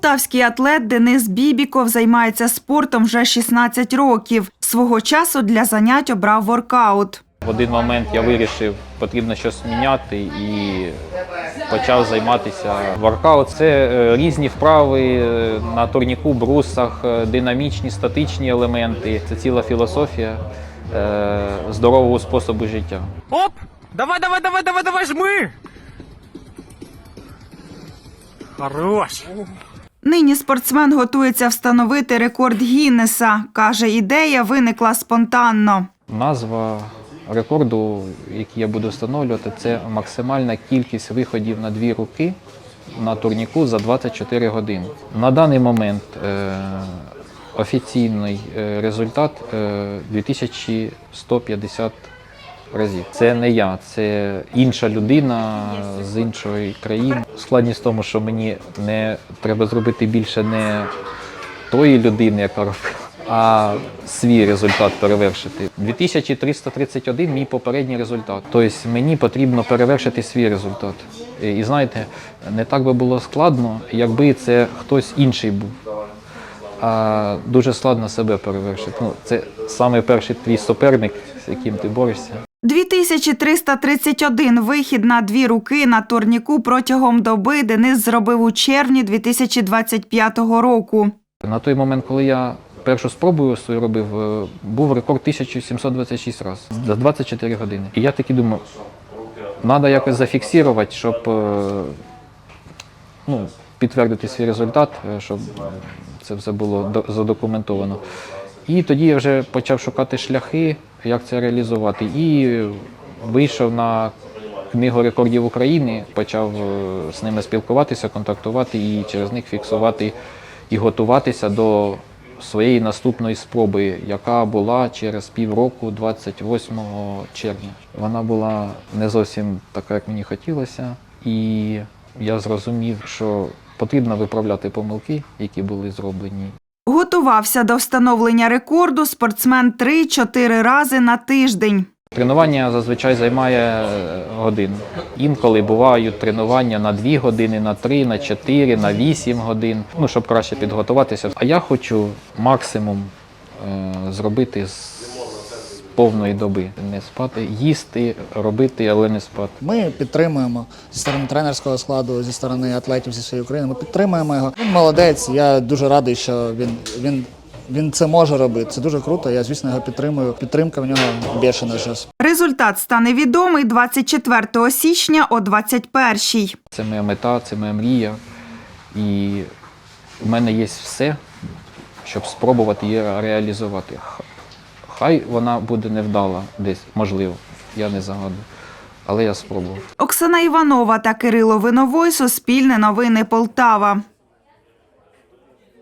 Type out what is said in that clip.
Полтавський атлет Денис Бібіков займається спортом вже 16 років. Свого часу для занять обрав воркаут. В один момент я вирішив, потрібно щось міняти і почав займатися воркаут. Це е, різні вправи е, на турніку, брусах, е, динамічні, статичні елементи. Це ціла філософія здорового способу життя. Оп! Давай, давай, давай, давай, давай, жми! Хорош! Нині спортсмен готується встановити рекорд Гіннеса. Каже, ідея виникла спонтанно. Назва рекорду, який я буду встановлювати, це максимальна кількість виходів на дві руки на турніку за 24 години. На даний момент е, офіційний е, результат е, 2150 разів. Це не я, це інша людина з іншої країни. Складність в тому, що мені не треба зробити більше не тої людини, яка робила, а свій результат перевершити. 2331 мій попередній результат. Тобто мені потрібно перевершити свій результат. І, знаєте, не так би було складно, якби це хтось інший був. А дуже складно себе перевершити. Ну, це саме перший твій суперник, з яким ти борешся. 2331 вихід на дві руки на турніку протягом доби Денис зробив у червні 2025 року. На той момент, коли я першу спробу свою робив, е, був рекорд 1726 разів за 24 години. І я таки думаю, треба якось зафіксувати, щоб е, ну, підтвердити свій результат, е, щоб це все було до- задокументовано. І тоді я вже почав шукати шляхи, як це реалізувати. І вийшов на книгу рекордів України, почав е, з ними спілкуватися, контактувати і через них фіксувати і готуватися до своєї наступної спроби, яка була через півроку, 28 червня. Вона була не зовсім така, як мені хотілося, і я зрозумів, що потрібно виправляти помилки, які були зроблені. Готувався до встановлення рекорду спортсмен 3-4 рази на тиждень. Тренування зазвичай займає е, годину. Інколи бувають тренування на 2 години, на 3, на 4, на 8 годин, ну, щоб краще підготуватися. А я хочу максимум е, зробити з повної доби. Не спати, їсти, робити, але не спати. Ми підтримуємо зі сторони тренерського складу, зі сторони атлетів зі всієї України. Ми підтримуємо його. Він молодець. Я дуже радий, що він, він, він це може робити. Це дуже круто. Я, звісно, його підтримую. Підтримка в нього бешена зараз. Результат стане відомий 24 січня о 21-й. Це моя мета, це моя мрія. І в мене є все, щоб спробувати її реалізувати. Хай вона буде невдала десь, можливо, я не загадую. Але я спробував. Оксана Іванова та Кирило Виновой. Суспільне новини Полтава.